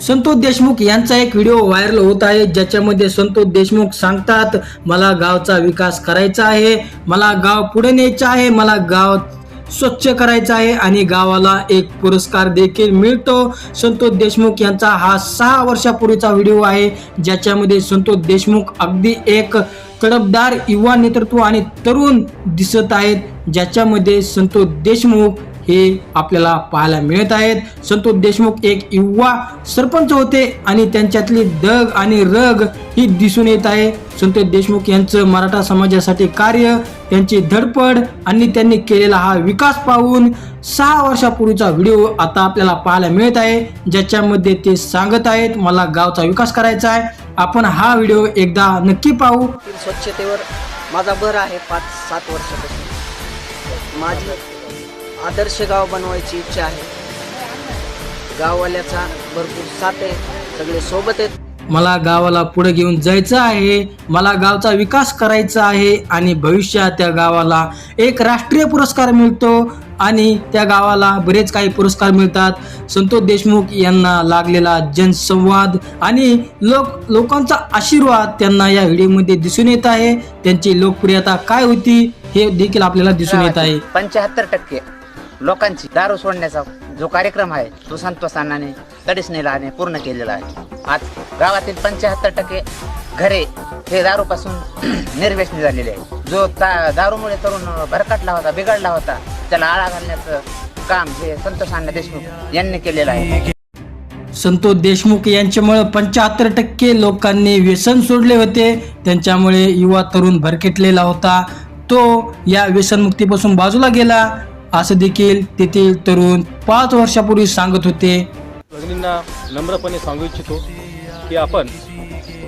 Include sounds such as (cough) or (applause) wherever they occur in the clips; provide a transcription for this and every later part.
संतोष देशमुख यांचा एक video viral होत आहे ज्याच्यामध्ये संतोष देशमुख सांगतात मला गावचा विकास करायचा आहे मला गाव पुढे न्यायचं आहे मला गाव स्वच्छ करायचं आहे आणि गावाला एक पुरस्कार देखील मिळतो. संतोष देशमुख यांचा हा सहा वर्षापूर्वीचा व्हिडिओ आहे ज्याच्यामध्ये संतोष देशमुख अगदी एक तडफदार युवा नेतृत्व आणि तरुण दिसत आहेत ज्याच्यामध्ये संतोष देशमुख हे आपल्याला पाहायला मिळत आहेत. संतोष देशमुख एक युवा सरपंच होते आणि त्यांच्यातली दग आणि रग ही दिसून येत आहे. संतोष देशमुख यांचं मराठा समाजासाठी कार्य त्यांची धडपड आणि त्यांनी केलेला हा विकास पाहून सहा वर्षापूर्वीचा व्हिडिओ आता आपल्याला पाहायला मिळत आहे. ज्याच्यामध्ये ते सांगत आहेत मला गावचा विकास करायचा आहे. आपण हा व्हिडिओ एकदा नक्की पाहू. स्वच्छतेवर माझा भर आहे पाच सात वर्षापासून. माझी आदर्श गाव बनवायची इच्छा आहे. गाववाल्याचा भरपूर साथ आहे. सगळे सोबत आहेत. मला गावाला पुढे घेऊन जायचं आहे. मला गावचा विकास करायचा आहे आणि भविष्यात त्या गावाला एक राष्ट्रीय पुरस्कार मिळतो आणि त्या गावाला बरेच काही पुरस्कार मिळतात. संतोष देशमुख यांना लागलेला जनसंवाद आणि लोक लोकांचा आशीर्वाद त्यांना या व्हिडिओमध्ये दिसून येत आहे. त्यांची लोकप्रियता काय होती हे देखील आपल्याला दिसून येत आहे. पंच्याहत्तर टक्के. लोकांची दारू सोडण्याचा जो कार्यक्रम आहे तो संतोष अण्णाने तडीस पूर्ण केलेला आहे. आज गावातील पंच्याहत्तर टक्के घरे हे दारूपासून (clears throat) निर्व्यसनी झालेले आहे जो ता दारूमुळे तरुण भरकटला होता बिघडला होता त्याला आळा घालण्याचं काम हे संतोष अण्णा देशमुख यांनी केलेलं आहे. संतोष देशमुख यांच्यामुळे पंच्याहत्तर टक्के लोकांनी व्यसन सोडले होते. त्यांच्यामुळे युवा तरुण भरकेटलेला होता. तो या व्यसनमुक्तीपासून बाजूला गेला. असं देखील तेथील तरुण पाच वर्षापूर्वी सांगत होते. भगिनींना नम्रपणे सांगू इच्छितो की आपण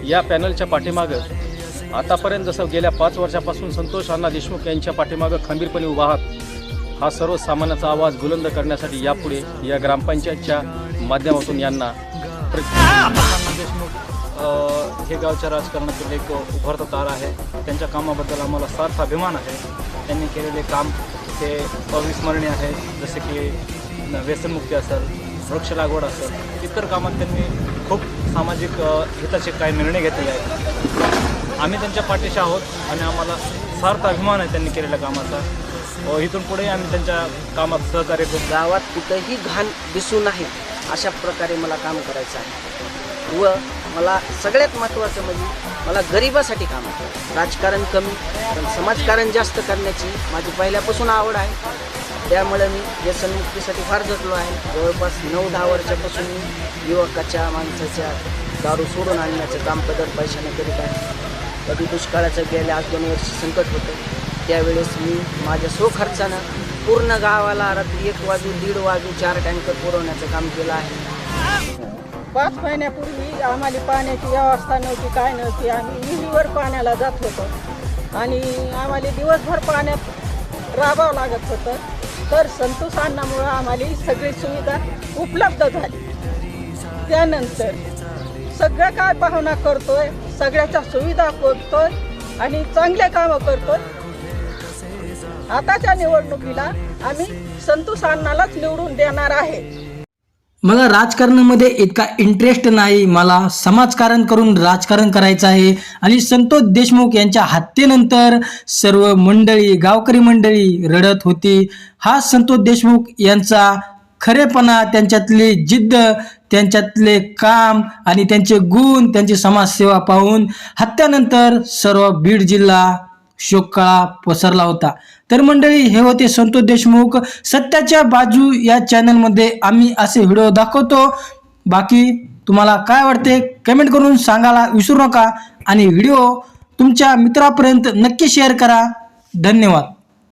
या पॅनलच्या पाठीमागं आतापर्यंत जसं गेल्या पाच वर्षापासून संतोष अण्णा देशमुख यांच्या पाठीमागं खंबीरपणे उभा आहात हा सर्वसामान्याचा आवाज बुलंद करण्यासाठी यापुढे या ग्रामपंचायतच्या माध्यमातून यांना देशमुख हे गावच्या राजकारणातील एक उभरता तार आहे. त्यांच्या कामाबद्दल आम्हाला सार्थ अभिमान आहे. त्यांनी केलेले काम ते अविस्मरणीय आहे. जसे की व्यसनमुक्ती असेल वृक्ष लागवड असेल इतर कामात त्यांनी खूप सामाजिक हिताचे काही निर्णय घेतलेले आहेत. आम्ही त्यांच्या पाठीशी आहोत आणि आम्हाला सार्थ अभिमान आहे त्यांनी केलेल्या कामाचा. इथून पुढे आम्ही त्यांच्या कामात सहकार्य करू. गावात कुठंही घाण दिसू नाही अशा प्रकारे मला काम करायचं आहे. व मला सगळ्यात महत्त्वाचं म्हणजे मला गरिबासाठी काम होतं राजकारण कमी पण समाजकारण जास्त करण्याची माझी पहिल्यापासून आवड आहे. त्यामुळे मी व्यसनमुक्तीसाठी फार झटलो आहे. जवळपास नऊ दहा वर्षापासून मी युवकाच्या माणसाच्या दारू सोडून आणण्याचं काम पदर पैशाने करीत आहे. कधी दुष्काळाचं गेल्या आज दोन वर्ष संकट होतं. त्यावेळेस मी माझ्या स्वखर्चानं पूर्ण गावाला रात्री एक वाजू दीड वाजू चार टँकर पुरवण्याचं काम केलं आहे. पाच महिन्यापूर्वी आम्हाला पाण्याची व्यवस्था नव्हती काय नव्हती. आम्ही विहिरीवर पाण्याला जात होतो. आणि आम्हाला दिवसभर पाण्यात राबावं लागत होतं. तर संतोष अन्नामुळं आम्हाला सगळी सुविधा उपलब्ध झाली. त्यानंतर सगळं काय पाहुणा करतोय सगळ्याच्या सुविधा करतोय आणि चांगले कामं करतोय. आताच्या निवडणुकीला आम्ही संतोष अन्नालाच निवडून देणार आहे. मला राजकारणामध्ये इतका इंटरेस्ट नाही. मला समाजकारण करून राजकारण करायचं आहे. आणि संतोष देशमुख यांच्या हत्येनंतर सर्व मंडळी गावकरी मंडळी रडत होती. हा संतोष देशमुख यांचा खरेपणा त्यांच्यातली जिद्द त्यांच्यातले काम आणि त्यांचे गुण त्यांची समाजसेवा पाहून हत्यानंतर सर्व बीड जिल्हा शोककाळा पसरला होता. तर मंडळी हे होते संतोष देशमुख. सत्याच्या बाजू या चॅनलमध्ये आम्ही असे व्हिडिओ दाखवतो. बाकी तुम्हाला काय वाटते कमेंट करून सांगायला विसरू नका. आणि व्हिडिओ तुमच्या मित्रापर्यंत नक्की शेअर करा. धन्यवाद.